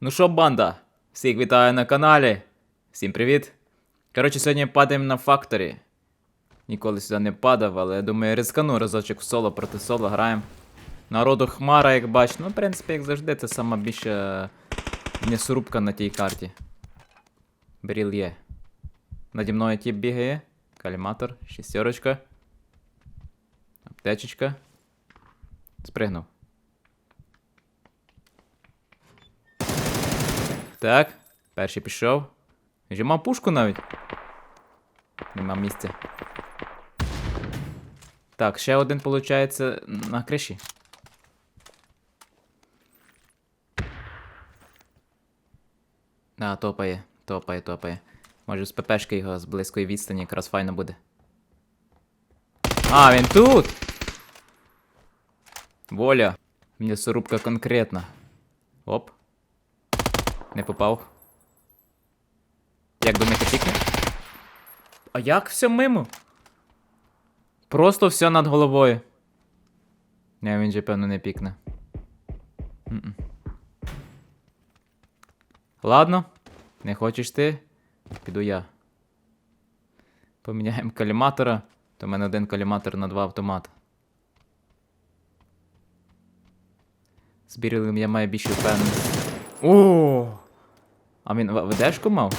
Ну що, банда? Всіх вітаю на каналі. Всім привіт. Коротше, сьогодні падаємо на факторі. Ніколи сюди не падав, але я думаю, ризикану разочок в соло проти соло граємо. Народу хмара, як бач. Ну, в принципі, як завжди, це сама більша м'ясорубка на тій карті. Беріл є. Наді мною тіп бігає. Каліматор, шістерочка. Аптечечка. Спригнув. Так, перший пішов. Вже мав пушку навіть. Нема місця. Так, ще один, виходить, на криші. А, топає, топає, топає. Може з ППшки його з близької відстані якраз файно буде. А, він тут! Воля. М'ясорубка конкретна. Оп. Не попав. Як думаєте, пікне? А як все мимо? Просто все над головою. Не, він же, певно, не пікне. М-м. Ладно, не хочеш ти? Піду я. Поміняємо каліматора, то в мене один каліматор на два автомати. З бірілем я маю більше впевненість. О! А він в- ведешку мав?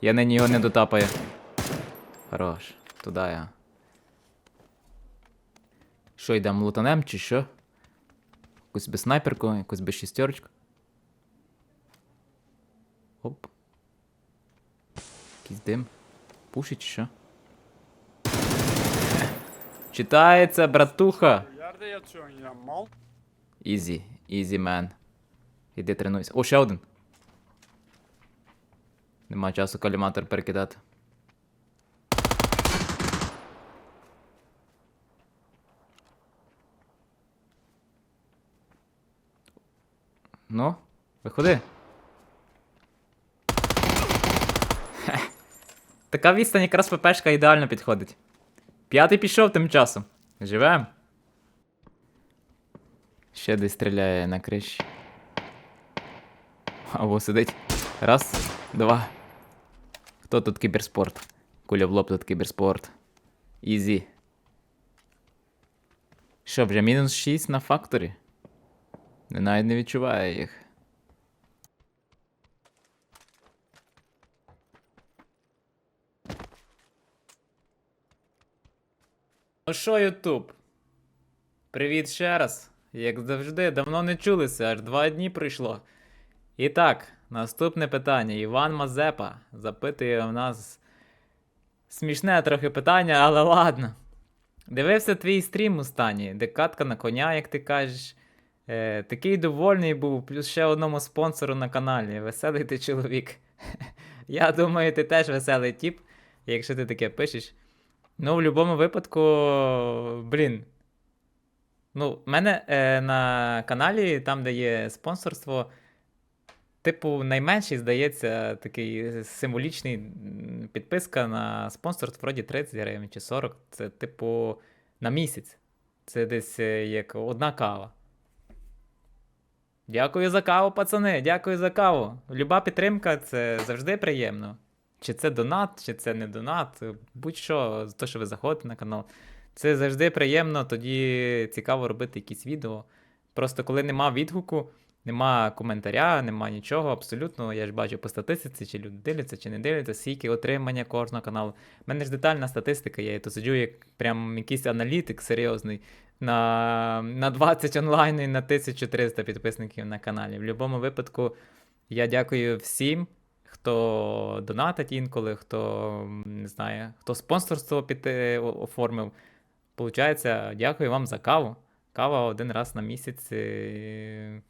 Я нині його не дотапаю. Хорош. Туди я. Що йдемо лутанем чи що? Якусь без снайперку, якусь без шістерочку. Оп. Якийсь дим. Пушить чи що? Читається, братуха. Yerde yatıyorsun ya mal. Ізі, ізі, мен. Іди тренуйся. О, ще один. Нема часу каліматор перекидати. Ну, виходи. Така відстань якраз ППшка ідеально підходить. П'ятий пішов тим часом. Живем. Ще десь стріляє на криші. Або сидить. Раз, два. Хто тут кіберспорт? Куля в лоб тут кіберспорт. Ізі. Що, вже мінус 6 на факторі? Не навіть не відчуваю їх. Ну що, Ютуб? Привіт ще раз. Як завжди, давно не чулися, аж два дні пройшло. І так, наступне питання. Іван Мазепа запитує в нас смішне трохи питання, але ладно. Дивився твій стрім останній, де катка на коня, як ти кажеш. Е, такий довольний був, плюс ще одному спонсору на каналі. Веселий ти чоловік. Я думаю, ти теж веселий тіп, якщо ти таке пишеш. Ну, в будь-якому випадку, блін. Ну, в мене е, на каналі, там, де є спонсорство, типу, найменший, здається, такий символічний підписка на спонсорство вроді 30 гривень чи 40. Це, типу, на місяць. Це десь е, як одна кава. Дякую за каву, пацани. Дякую за каву. Люба підтримка це завжди приємно. Чи це донат, чи це не донат, будь-що, за те, що ви заходите на канал. Це завжди приємно, тоді цікаво робити якісь відео. Просто коли нема відгуку, нема коментаря, нема нічого, абсолютно. Я ж бачу по статистиці, чи люди дивляться, чи не дивляться, скільки отримання кожного каналу. У мене ж детальна статистика, я то сиджу як прям якийсь аналітик серйозний на, на 20 онлайн і на 1300 підписників на каналі. В будь-якому випадку я дякую всім, хто донатить інколи, хто не знаю, хто спонсорство під, е, оформив. Получається, дякую вам за каву. Кава один раз на місяць. е,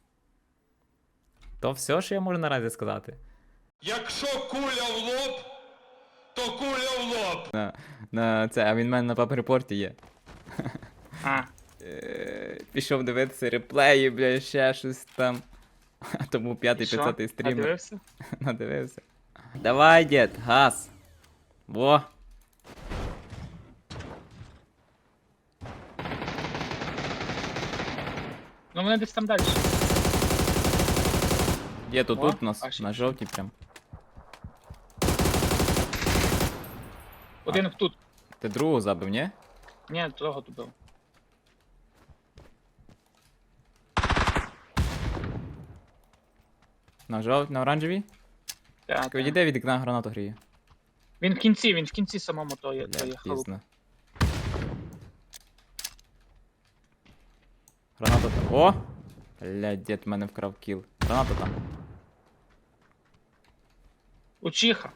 То все, що я можу наразі сказати. Якщо куля в лоб, то куля в лоб. На, на це, а він в мене на папрепорті є. А. Е, Пішов дивитися реплеї, бля, ще щось там. А тому п'ятий Що? 500 стрім дивився? надивився. Давай, дід, газ. Во. Вони десь там далі. Є тут, О, тут у нас, бачиш. на жовтій прям. Один тут. Ти другу забив, ні? Ні, того добив. На жов... на оранжевій? Так, так. Відійде від вікна гранату гріє. Він в кінці, він в кінці самому то є, то є халуп. пізно. Граната там. О! Блядь, дід мене вкрав кіл. Граната там. Учиха.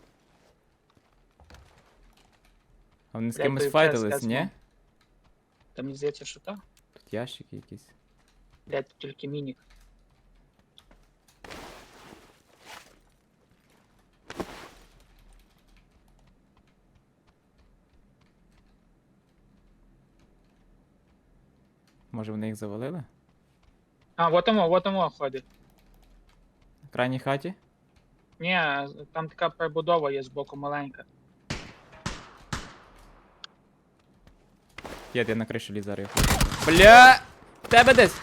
А вони з Блядь, кимось той файтились, час ні? кацнув. Та мені здається, що так. Тут ящики якісь. Блядь, тут тільки мінік. Може вони їх завалили? А, вот оно, вот оно ходить. В крайній хаті? Ні, там така прибудова є збоку маленька. Є, я на кришу ліз зараз. їх. Бля! В Тебе десь!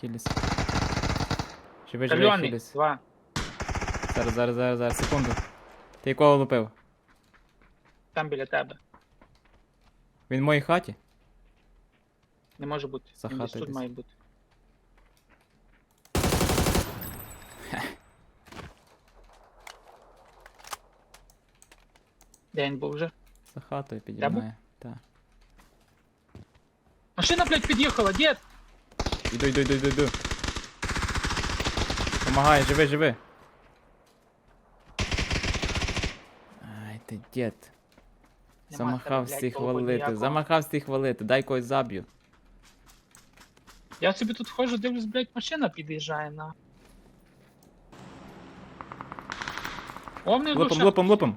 Хіліс. Живи, живи, Кальоний, Хіліс. два. Зараз, зараз, зараз, зараз, секунду. Ти якого лупив? Там біля тебе. Він в моїй хаті? Не може бути. За Він десь хатою тут десь. має бути. Де він був вже? За хатою підіймає. Так. Машина, блядь, під'їхала, дід! Іду, іду, іду, іду, іду. Помагай, живи, живи. Ай, ти дід. Замахав всіх толку валити, ніякого. замахав всіх валити, дай когось заб'ю. Я собі тут ходжу, дивлюсь, блядь, машина під'їжджає на. О, мене Лупом, душа. лупом, лупом.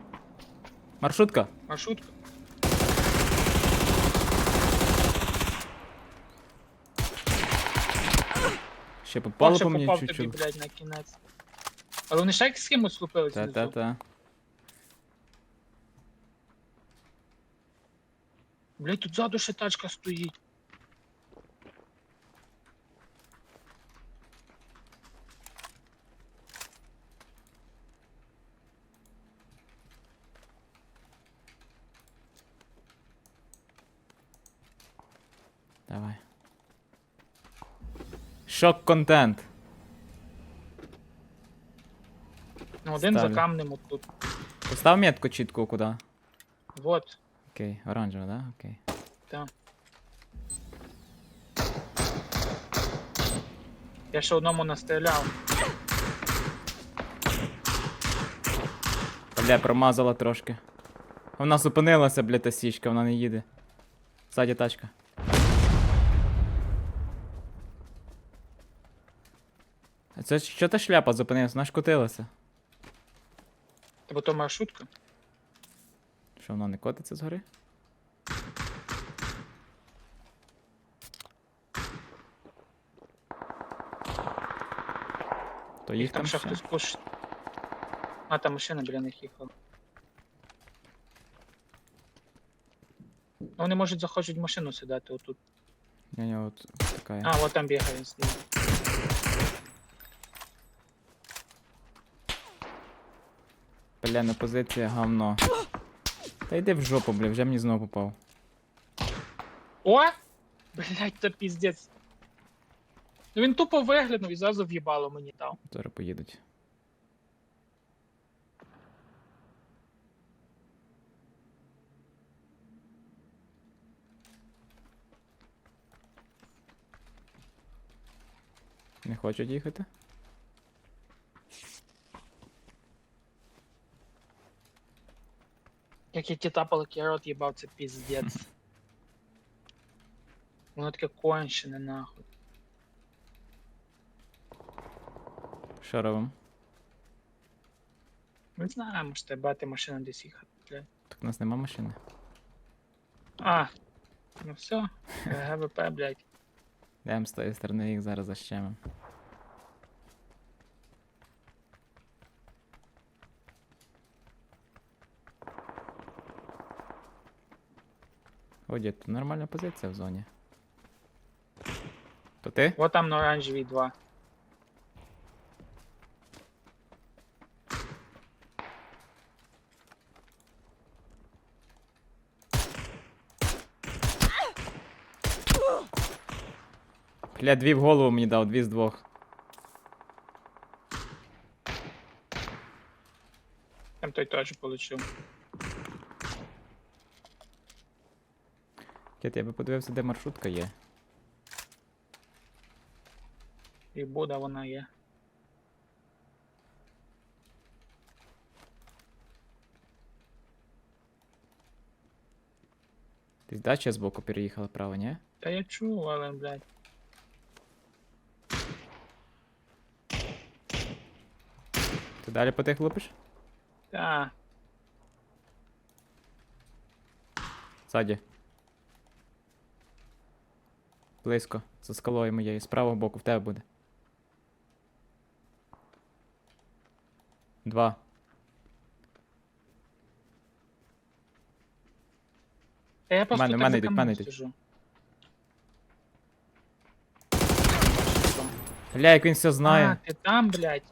Маршрутка. Маршрутка. Ще попало Павше по мені попав тобі, чуть-чуть. блядь, на кінець. Але вони ще з кимось слупилися. Та-та-та. Блядь, тут ззаду ще тачка стоїть. Давай. Шок контент. Ну, один Ставлю. за камнем отут. Постав метку чітко куди. Вот. Окей, оранжево, да? Окей. Так. Я ще одному настріляв. Бля, промазала трошки. Вона зупинилася, бля, та січка, вона не їде. Ззаді тачка. А це що та шляпа зупинилася? Вона ж котилася. Тобто то маршрутка. Що вона не котиться згори? То їх там ще хтось пушить. А, там машина біля них їхала. Ну, Вони можуть захочуть в машину сідати отут. Ні, ні, от така. А, от там бігає. зліва. Бля, на позиція говно. Та йди в жопу, бля, вже мені знову попав. О! Блять, це піздець. Ну він тупо виглянув і зразу в'їбало мені дав. Зараз поїдуть. Не хочуть їхати? Як я ті тапали рот їбав, це піздець. Воно таке кончене, нахуй. Що робимо? Не знаю, може тебе бати машина десь їхати, блядь. Так у нас нема машини. А, ну все, ГВП, блядь. Йдемо з тої сторони їх зараз защемим. О, дід, тут нормальна позиція в зоні. То ти? От там на оранжевій два. Бля, дві в голову мені дав, дві з двох. Там той теж получив. Дід, я би подивився, де маршрутка є. І буде вона є. Ти дача збоку переїхала право, ні? Та я чув, але, блядь. Ти далі по тих лупиш? Та, Ззаді. Близько. За скалою моєю. З правого боку в тебе буде. Два. Та я просто Мене- так мене за йдуть, камнем мене йдуть. Гля, як він все знає. А, ти там, блядь.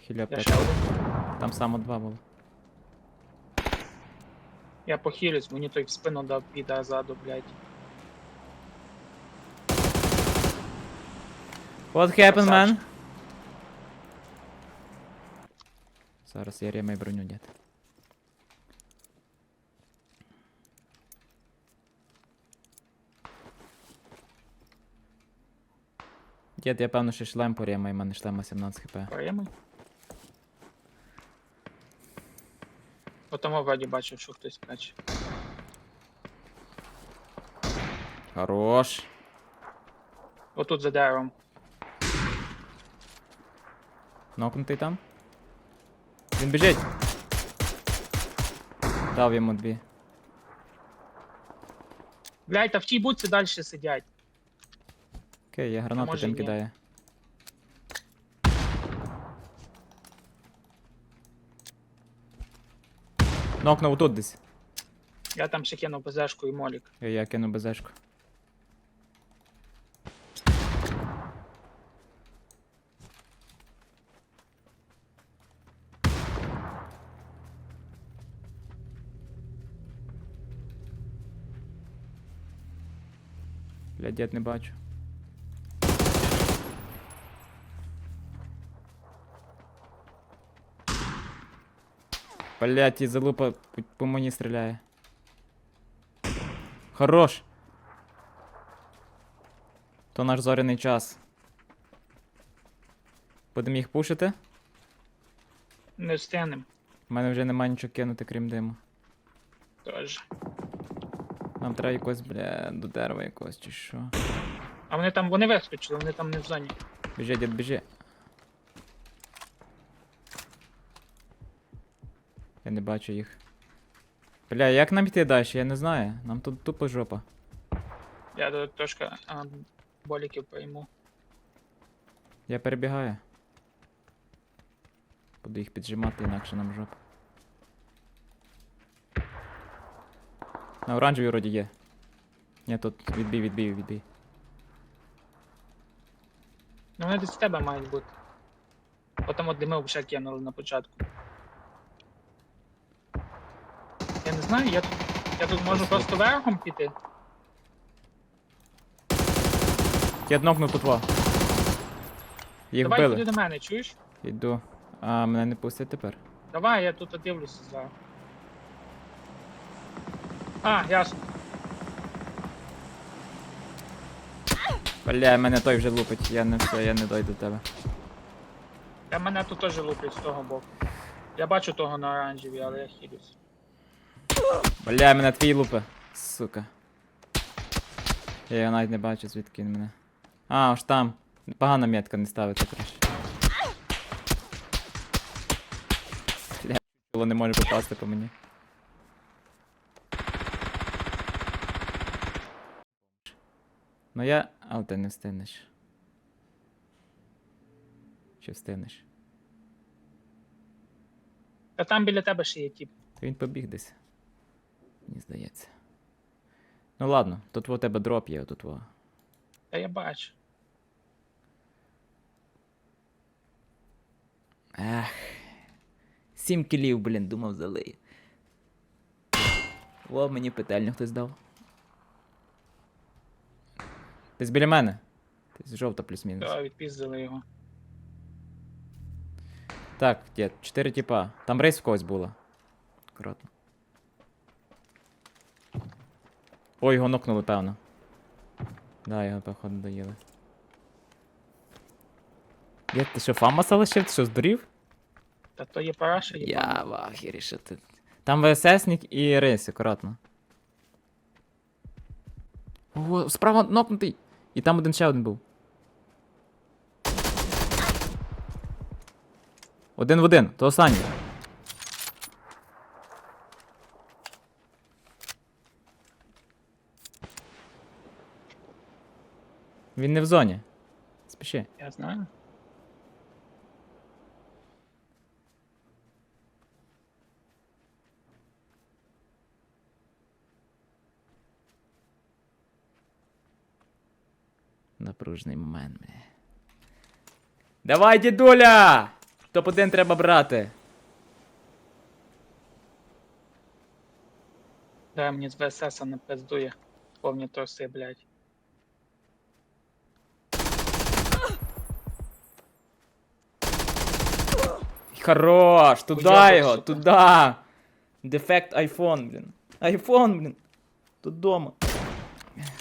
Хіля Я п'ять. один. Там само два було. Я похилюсь, мені той в спину дав піда ззаду, блядь. What happened, man? Зараз я ремей броню, дід. Дід, я певно, що шлем по ремей, в мене шлема 17 хп. Прийми. Потому вроді бачив, що хтось каче. Хорош. Отут за деревом. Нокнутий там. Він біжить. Дав йому дві. Блядь, та в тій будці далі сидять. Окей, я гранату може тим ні. кидаю. Нокнув тут десь. Я там ще кинув ПЗшку і молік. Я, я кину безешку. Бля, дід не бачу. Блять, і залупа по, мені стріляє. Хорош. То наш зоряний час. Будемо їх пушити? Не встигнем. У мене вже немає нічого кинути, крім диму. Тож. Нам треба якось, бля, до дерева якогось чи що. А вони там, вони вискочили, вони там не в зоні. Біжи, дід, біжи. Я не бачу їх. Бля, як нам йти далі? Я не знаю. Нам тут тупо жопа. Я тут трошки а, боліків прийму. Я перебігаю. Буду їх піджимати, інакше нам жопа. На оранжевій вроді є. Ні, тут відбій, відбій, відбій. Ну вони десь в тебе мають бути. Потім от дими вже кинули на початку. Я не знаю, я тут, я тут можу Ось просто верхом піти. Я нокнув тут два. Їх Давай вбили. туди до мене, чуєш? Іду. А, мене не пустять тепер. Давай, я тут дивлюся зараз. А, ясно. Бля, мене той вже лупить, я не все, я не дойду до тебе. Я мене тут теж луплять з того боку. Я бачу того на оранжевій, але я хилюсь. Бля, мене твій лупи. Сука. Я його навіть не бачу, звідки він мене. А, аж там. Погана метка не ставиться краще. Бля, не може попасти по мені. Ну я. Але ти не встигнеш. Чи встигнеш? Та там біля тебе ще є тіп. Та він побіг десь. Мені здається. Ну ладно, тут у тебе дроп є, тут во. Та я бачу. Ех. Сім кілів, блін, думав залиє. О, мені петельню хтось дав. Десь біля мене. Десь жовта плюс-мінус. Та, відпіздили його. Так, дід, чотири тіпа. Там рейс в когось була. Аккуратно. Ой, його нокнули, певно. Да, його, походу, доїли. Дід, ти що, фамаса лишив? Ти що, здурів? Та то є параша, є Я в ахері, що ти. Там ВССник і рейс, акуратно. О, справа нокнутий. І там один ще один був. Один в один, то останній. Він не в зоні. Спіши. Я знаю. Напружний момент. бля. Давай, дідуля! Топ-1 треба брати. Да, мені з ВСС не пиздує. Повні троси, блядь. Хорош, туда його, туда. Дефект айфон, блін. Айфон, блін. Тут дома.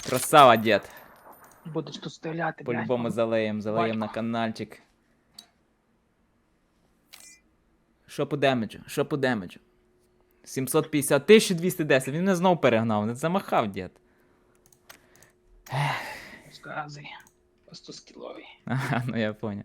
Красава, дід. Будеш тут стріляти, блядь. По-любому залеєм, залеєм на каналчик. Що по демеджу? Що по демеджу? 750 1210. Він мене знов перегнав, не замахав, дід. Скази. Просто скілові. Ага, ну я понял.